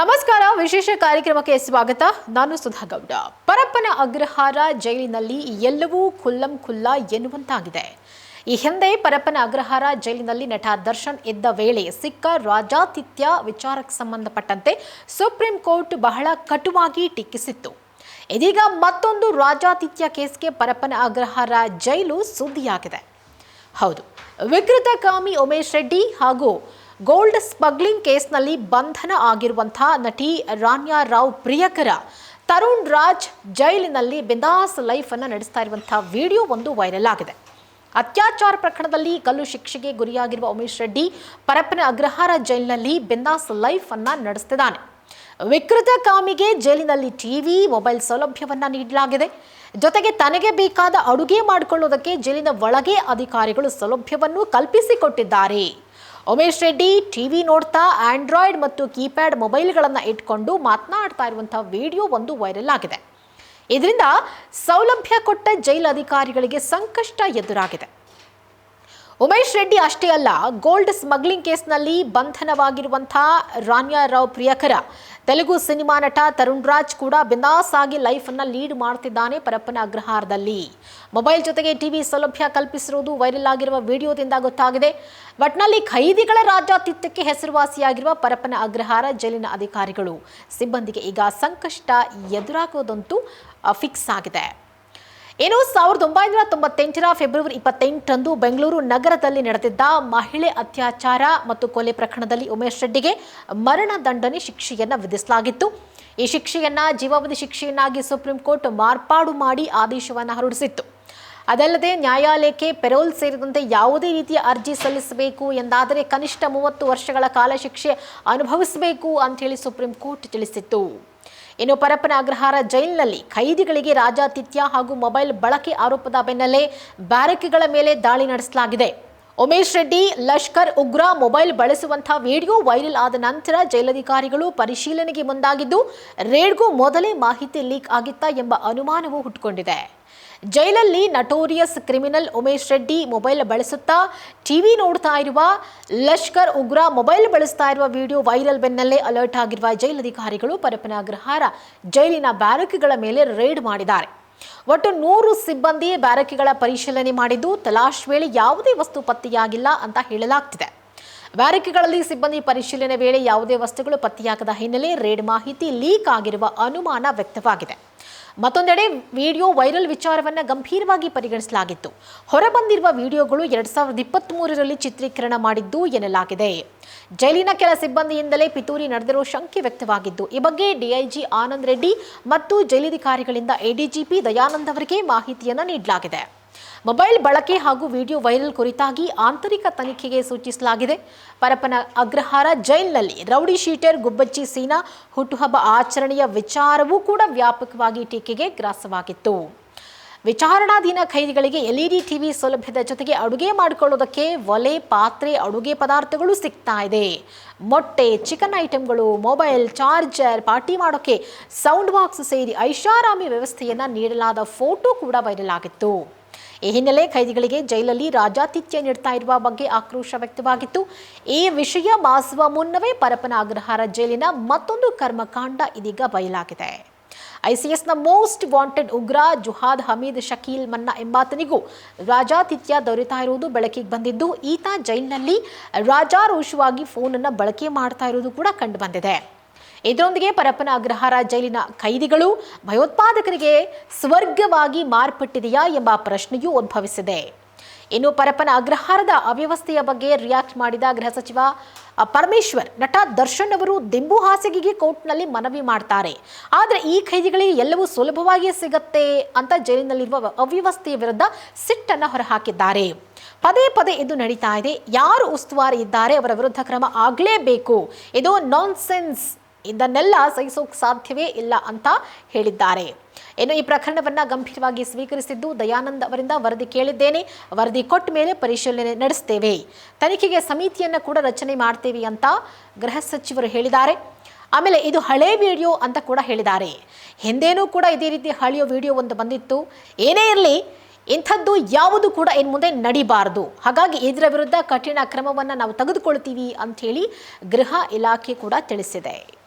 ನಮಸ್ಕಾರ, ವಿಶೇಷ ಕಾರ್ಯಕ್ರಮಕ್ಕೆ ಸ್ವಾಗತ. ನಾನು ಸುಧಾ ಗೌಡ ಪರಪ್ಪನ ಅಗ್ರಹಾರ ಜೈಲಿನಲ್ಲಿ ಎಲ್ಲವೂ ಖುಲ್ಲಂ ಖುಲ್ಲ ಎನ್ನುವಂತಾಗಿದೆ. ಈ ಹಿಂದೆ ಪರಪ್ಪನ ಅಗ್ರಹಾರ ಜೈಲಿನಲ್ಲಿ ನಟ ದರ್ಶನ್ ಇದ್ದ ವೇಳೆ ಸಿಕ್ಕ ರಾಜಾತಿಥ್ಯ ವಿಚಾರಕ್ಕೆ ಸಂಬಂಧಪಟ್ಟಂತೆ ಸುಪ್ರೀಂ ಕೋರ್ಟ್ ಬಹಳ ಕಟುವಾಗಿ ಟೀಕಿಸಿತ್ತು. ಇದೀಗ ಮತ್ತೊಂದು ರಾಜಾತಿಥ್ಯ ಕೇಸ್ಗೆ ಪರಪ್ಪನ ಅಗ್ರಹಾರ ಜೈಲು ಸುದ್ದಿಯಾಗಿದೆ. ಹೌದು ವಿಕೃತಕಾಮಿ ಉಮೇಶ್ ರೆಡ್ಡಿ ಹಾಗೂ ಗೋಲ್ಡ್ ಸ್ಮಗ್ಲಿಂಗ್ ಕೇಸ್ನಲ್ಲಿ ಬಂಧನ ಆಗಿರುವಂತಹ ನಟಿ ರಾನ್ಯಾ ರಾವ್ ಪ್ರಿಯಕರ ತರುಣ್ ರಾಜ್ ಜೈಲಿನಲ್ಲಿ ಬಿಂದಾಸ್ ಲೈಫ್ ಅನ್ನು ನಡೆಸ್ತಾ ಇರುವಂತಹ ವಿಡಿಯೋ ಒಂದು ವೈರಲ್ ಆಗಿದೆ. ಅತ್ಯಾಚಾರ ಪ್ರಕರಣದಲ್ಲಿ ಗಲ್ಲು ಶಿಕ್ಷೆಗೆ ಗುರಿಯಾಗಿರುವ ಉಮೇಶ್ ರೆಡ್ಡಿ ಪರಪ್ಪನ ಅಗ್ರಹಾರ ಜೈಲಿನಲ್ಲಿ ಬಿಂದಾಸ್ ಲೈಫ್ ಅನ್ನ ನಡೆಸ್ತಿದ್ದಾನೆ. ವಿಕೃತ ಕಾಮಿಗೆ ಜೈಲಿನಲ್ಲಿ ಟಿವಿ ಮೊಬೈಲ್ ಸೌಲಭ್ಯವನ್ನು ನೀಡಲಾಗಿದೆ. ಜೊತೆಗೆ ತನಗೆ ಬೇಕಾದ ಅಡುಗೆ ಮಾಡಿಕೊಳ್ಳುವುದಕ್ಕೆ ಜೈಲಿನ ಒಳಗೆ ಅಧಿಕಾರಿಗಳು ಸೌಲಭ್ಯವನ್ನು ಕಲ್ಪಿಸಿಕೊಟ್ಟಿದ್ದಾರೆ. ಉಮೇಶ್ ರೆಡ್ಡಿ ಟಿವಿ ನೋಡ್ತಾ ಆಂಡ್ರಾಯ್ಡ್ ಮತ್ತು ಕೀಪ್ಯಾಡ್ ಮೊಬೈಲ್ಗಳನ್ನು ಇಟ್ಕೊಂಡು ಮಾತನಾಡ್ತಾ ಇರುವಂಥ ವಿಡಿಯೋ ಒಂದು ವೈರಲ್ ಆಗಿದೆ. ಇದರಿಂದ ಸೌಲಭ್ಯ ಕೊಟ್ಟ ಜೈಲು ಅಧಿಕಾರಿಗಳಿಗೆ ಸಂಕಷ್ಟ ಎದುರಾಗಿದೆ. ಉಮೇಶ್ ರೆಡ್ಡಿ ಅಷ್ಟೇ ಅಲ್ಲ, ಗೋಲ್ಡ್ ಸ್ಮಗ್ಲಿಂಗ್ ಕೇಸ್ನಲ್ಲಿ ಬಂಧನವಾಗಿರುವಂಥ ರಾನ್ಯಾ ರಾವ್ ಪ್ರಿಯಕರ ತೆಲುಗು ಸಿನಿಮಾ ನಟ ತರುಣ್ ರಾಜ್ ಕೂಡ ಬಿಂದಾಸ್ ಆಗಿ ಲೈಫ್ ಅನ್ನ ಲೀಡ್ ಮಾಡ್ತಿದ್ದಾನೆ ಪರಪ್ಪನ ಅಗ್ರಹಾರದಲ್ಲಿ. ಮೊಬೈಲ್ ಜೊತೆಗೆ ಟಿವಿ ಸೌಲಭ್ಯ ಕಲ್ಪಿಸಿರುವುದು ವೈರಲ್ ಆಗಿರುವ ವಿಡಿಯೋದಿಂದ ಗೊತ್ತಾಗಿದೆ. ಒಟ್ನಲ್ಲಿ ಖೈದಿಗಳ ರಾಜ್ಯಾತಿಥ್ಯಕ್ಕೆ ಹೆಸರುವಾಸಿಯಾಗಿರುವ ಪರಪ್ಪನ ಅಗ್ರಹಾರ ಜೈಲಿನ ಅಧಿಕಾರಿಗಳು ಸಿಬ್ಬಂದಿಗೆ ಈಗ ಸಂಕಷ್ಟ ಎದುರಾಗುವುದಂತೂ ಫಿಕ್ಸ್ ಆಗಿದೆ. ಇನ್ನು ಸಾವಿರದ ಒಂಬೈನೂರ ತೊಂಬತ್ತೆಂಟರ ಫೆಬ್ರವರಿ ಇಪ್ಪತ್ತೆಂಟರಂದು ಬೆಂಗಳೂರು ನಗರದಲ್ಲಿ ನಡೆದಿದ್ದ ಮಹಿಳೆ ಅತ್ಯಾಚಾರ ಮತ್ತು ಕೊಲೆ ಪ್ರಕರಣದಲ್ಲಿ ಉಮೇಶ್ ರೆಡ್ಡಿಗೆ ಮರಣ ದಂಡನೆ ಶಿಕ್ಷೆಯನ್ನು ವಿಧಿಸಲಾಗಿತ್ತು. ಈ ಶಿಕ್ಷೆಯನ್ನ ಜೀವಾವಧಿ ಶಿಕ್ಷೆಯನ್ನಾಗಿ ಸುಪ್ರೀಂ ಕೋರ್ಟ್ ಮಾರ್ಪಾಡು ಮಾಡಿ ಆದೇಶವನ್ನು ಹೊರಡಿಸಿತ್ತು. ಅದಲ್ಲದೆ ನ್ಯಾಯಾಲಯಕ್ಕೆ ಪೆರೋಲ್ ಸೇರಿದಂತೆ ಯಾವುದೇ ರೀತಿಯ ಅರ್ಜಿ ಸಲ್ಲಿಸಬೇಕು ಎಂದಾದರೆ ಕನಿಷ್ಠ ಮೂವತ್ತು ವರ್ಷಗಳ ಕಾಲ ಶಿಕ್ಷೆ ಅನುಭವಿಸಬೇಕು ಅಂತ ಹೇಳಿ ಸುಪ್ರೀಂ ಕೋರ್ಟ್ ತಿಳಿಸಿತ್ತು. ಇನ್ನು ಪರಪ್ಪನ ಅಗ್ರಹಾರ ಜೈಲಿನಲ್ಲಿ ಖೈದಿಗಳಿಗೆ ರಾಜಾತಿಥ್ಯ ಹಾಗೂ ಮೊಬೈಲ್ ಬಳಕೆ ಆರೋಪದ ಬೆನ್ನಲ್ಲೇ ಬ್ಯಾರಕ್ಗಳ ಮೇಲೆ ದಾಳಿ ನಡೆಸಲಾಗಿದೆ. ಉಮೇಶ್ ರೆಡ್ಡಿ, ಲಷ್ಕರ್ ಉಗ್ರ ಮೊಬೈಲ್ ಬಳಸುವಂತಹ ವಿಡಿಯೋ ವೈರಲ್ ಆದ ನಂತರ ಜೈಲಧಿಕಾರಿಗಳು ಪರಿಶೀಲನೆಗೆ ಮುಂದಾಗಿದ್ದು, ರೇಡ್ಗೂ ಮೊದಲೇ ಮಾಹಿತಿ ಲೀಕ್ ಆಗಿತ್ತಾ ಎಂಬ ಅನುಮಾನವೂ ಹುಟ್ಟುಕೊಂಡಿದೆ ಜೈಲಲ್ಲಿ notorious criminal Umesh Reddy mobile ಬಳಸುತ್ತಾ, TV ನೋಡ್ತಾ ಇರುವ, ಲಷ್ಕರ್ ಉಗ್ರ ಮೊಬೈಲ್ ಬಳಸ್ತಾ ಇರುವ ವಿಡಿಯೋ ವೈರಲ್ ಬೆನ್ನಲ್ಲೇ ಅಲರ್ಟ್ ಆಗಿರುವ ಜೈಲಧಿಕಾರಿಗಳು ಪರಪನಾಗ್ರಹಾರ ಜೈಲಿನ ಬ್ಯಾರಕ್ಗಳ ಮೇಲೆ ರೇಡ್ ಮಾಡಿದ್ದಾರೆ. ಒಟ್ಟು ನೂರು ಸಿಬ್ಬಂದಿ ಬ್ಯಾರಕಿಗಳ ಪರಿಶೀಲನೆ ಮಾಡಿದ್ದು, ತಲಾಶ್ ವೇಳೆ ಯಾವುದೇ ವಸ್ತು ಪತ್ತೆಯಾಗಿಲ್ಲ ಅಂತ ಹೇಳಲಾಗ್ತಿದೆ. ಬ್ಯಾರಕಿಗಳಲ್ಲಿ ಸಿಬ್ಬಂದಿ ಪರಿಶೀಲನೆ ವೇಳೆ ಯಾವುದೇ ವಸ್ತುಗಳು ಪತ್ತೆಯಾಗದ ಹಿನ್ನೆಲೆ ರೇಡ್ ಮಾಹಿತಿ ಲೀಕ್ ಆಗಿರುವ ಅನುಮಾನ ವ್ಯಕ್ತವಾಗಿದೆ. ಮತ್ತೊಂದೆಡೆ ವಿಡಿಯೋ ವೈರಲ್ ವಿಚಾರವನ್ನ ಗಂಭೀರವಾಗಿ ಪರಿಗಣಿಸಲಾಗಿತ್ತು. ಹೊರಬಂದಿರುವ ವಿಡಿಯೋಗಳು ಎರಡ್ ಸಾವಿರದ ಇಪ್ಪತ್ತ್ ಮೂರರಲ್ಲಿ ಚಿತ್ರೀಕರಣ ಮಾಡಿದ್ದು ಎನ್ನಲಾಗಿದೆ. ಜೈಲಿನ ಕೆಲ ಸಿಬ್ಬಂದಿಯಿಂದಲೇ ಪಿತೂರಿ ನಡೆದಿರುವ ಶಂಕೆ ವ್ಯಕ್ತವಾಗಿದ್ದು, ಈ ಬಗ್ಗೆ ಡಿಐಜಿ ಆನಂದ್ ರೆಡ್ಡಿ ಮತ್ತು ಜೈಲಧಿಕಾರಿಗಳಿಂದ ಎಡಿಜಿಪಿ ದಯಾನಂದ್ ಅವರಿಗೆ ಮಾಹಿತಿಯನ್ನು ನೀಡಲಾಗಿದೆ. ಮೊಬೈಲ್ ಬಳಕೆ ಹಾಗೂ ವಿಡಿಯೋ ವೈರಲ್ ಕುರಿತಾಗಿ ಆಂತರಿಕ ತನಿಖೆಗೆ ಸೂಚಿಸಲಾಗಿದೆ. ಪರಪನ ಅಗ್ರಹಾರ ಜೈಲಿನಲ್ಲಿ ರೌಡಿ ಶೀಟರ್ ಗುಬ್ಬಚ್ಚಿ ಸೀನಾ ಹುಟ್ಟುಹಬ್ಬ ಆಚರಣೆಯ ವಿಚಾರವೂ ಕೂಡ ವ್ಯಾಪಕವಾಗಿ ಟೀಕೆಗೆ ಗ್ರಾಸವಾಗಿತ್ತು. ವಿಚಾರಣಾಧೀನ ಖೈದಿಗಳಿಗೆ ಎಲ್ಇಡಿ ಟಿವಿ ಸೌಲಭ್ಯದ ಜೊತೆಗೆ ಅಡುಗೆ ಮಾಡಿಕೊಳ್ಳೋದಕ್ಕೆ ಒಲೆ, ಪಾತ್ರೆ, ಅಡುಗೆ ಪದಾರ್ಥಗಳು ಸಿಗ್ತಾ ಇದೆ. ಮೊಟ್ಟೆ, ಚಿಕನ್ ಐಟಮ್ಗಳು ಮೊಬೈಲ್, ಚಾರ್ಜರ್, ಪಾರ್ಟಿ ಮಾಡೋಕ್ಕೆ ಸೌಂಡ್ ಬಾಕ್ಸ್ ಸೇರಿ ಐಷಾರಾಮಿ ವ್ಯವಸ್ಥೆಯನ್ನು ನೀಡಲಾದ ಫೋಟೋ ಕೂಡ ವೈರಲ್ ಆಗಿತ್ತು. ಈ ಹಿನ್ನೆಲೆ ಖೈದಿಗಳಿಗೆ ಜೈಲಲ್ಲಿ ರಾಜಾತಿಥ್ಯ ನೀಡ್ತಾ ಇರುವ ಬಗ್ಗೆ ಆಕ್ರೋಶ ವ್ಯಕ್ತವಾಗಿತ್ತು. ಈ ವಿಷಯ ಮಾಸುವ ಮುನ್ನವೇ ಪರಪನ ಅಗ್ರಹಾರ ಜೈಲಿನ ಮತ್ತೊಂದು ಕರ್ಮಕಾಂಡ ಇದೀಗ ಬಯಲಾಗಿದೆ. ಐಸಿಎಸ್ನ ಮೋಸ್ಟ್ ವಾಂಟೆಡ್ ಉಗ್ರ ಜುಹಾದ್ ಹಮೀದ್ ಶಕೀಲ್ ಮನ್ನಾ ಎಂಬಾತನಿಗೂ ರಾಜಾತಿಥ್ಯ ದೊರೆತಾ ಇರುವುದು ಬೆಳಕಿಗೆ ಬಂದಿದ್ದು, ಈತ ಜೈಲಿನಲ್ಲಿ ರಾಜಾರೋಷವಾಗಿ ಫೋನನ್ನು ಬಳಕೆ ಮಾಡ್ತಾ ಇರುವುದು ಕೂಡ ಕಂಡು ಬಂದಿದೆ. ಇದರೊಂದಿಗೆ ಪರಪ್ಪನ ಅಗ್ರಹಾರ ಜೈಲಿನ ಖೈದಿಗಳು ಭಯೋತ್ಪಾದಕರಿಗೆ ಸ್ವರ್ಗವಾಗಿ ಮಾರ್ಪಟ್ಟಿದೆಯಾ ಎಂಬ ಪ್ರಶ್ನೆಯೂ ಉದ್ಭವಿಸಿದೆ. ಇನ್ನು ಪರಪ್ಪನ ಅಗ್ರಹಾರದ ಅವ್ಯವಸ್ಥೆಯ ಬಗ್ಗೆ ರಿಯಾಕ್ಟ್ ಮಾಡಿದ ಗೃಹ ಸಚಿವ ಪರಮೇಶ್ವರ್, ನಟ ದರ್ಶನ್ ಅವರು ದಿಂಬು ಹಾಸಿಗೆಗೆ ಕೋರ್ಟ್ನಲ್ಲಿ ಮನವಿ ಮಾಡ್ತಾರೆ. ಆದರೆ ಈ ಖೈದಿಗಳಿಗೆ ಎಲ್ಲವೂ ಸುಲಭವಾಗಿ ಸಿಗತ್ತೆ ಅಂತ ಜೈಲಿನಲ್ಲಿರುವ ಅವ್ಯವಸ್ಥೆಯ ವಿರುದ್ಧ ಸಿಟ್ಟನ್ನು ಹೊರಹಾಕಿದ್ದಾರೆ. ಪದೇ ಪದೇ ಇದು ನಡೀತಾ ಇದೆ. ಯಾರು ಉಸ್ತುವಾರಿ ಇದ್ದಾರೆ, ಅವರ ವಿರುದ್ಧ ಕ್ರಮ ಆಗಲೇಬೇಕು. ಇದು ನಾನ್ಸೆನ್ಸ್ ಇದನ್ನೆಲ್ಲ ಸಹಿಸೋಕೆ ಸಾಧ್ಯವೇ ಇಲ್ಲ ಅಂತ ಹೇಳಿದ್ದಾರೆ. ಏನು ಈ ಪ್ರಕರಣವನ್ನ ಗಂಭೀರವಾಗಿ ಸ್ವೀಕರಿಸಿದ್ದು ದಯಾನಂದ್ ಅವರಿಂದ ವರದಿ ಕೇಳಿದ್ದೇನೆ. ವರದಿ ಕೊಟ್ಟ ಮೇಲೆ ಪರಿಶೀಲನೆ ನಡೆಸ್ತೇವೆ. ತನಿಖೆಗೆ ಸಮಿತಿಯನ್ನ ಕೂಡ ರಚನೆ ಮಾಡ್ತೇವೆ ಅಂತ ಗೃಹ ಸಚಿವರು ಹೇಳಿದ್ದಾರೆ. ಆಮೇಲೆ ಇದು ಹಳೆ ವಿಡಿಯೋ ಅಂತ ಕೂಡ ಹೇಳಿದ್ದಾರೆ. ಹಿಂದೇನೂ ಕೂಡ ಇದೇ ರೀತಿ ಹಳೆಯ ವಿಡಿಯೋ ಒಂದು ಬಂದಿತ್ತು. ಏನೇ ಇರಲಿ, ಇಂಥದ್ದು ಯಾವುದು ಕೂಡ ಇನ್ ಮುಂದೆ ನಡಿಬಾರದು. ಹಾಗಾಗಿ ಇದರ ವಿರುದ್ಧ ಕಠಿಣ ಕ್ರಮವನ್ನು ನಾವು ತೆಗೆದುಕೊಳ್ತೀವಿ ಅಂಥೇಳಿ ಗೃಹ ಇಲಾಖೆ ಕೂಡ ತಿಳಿಸಿದೆ.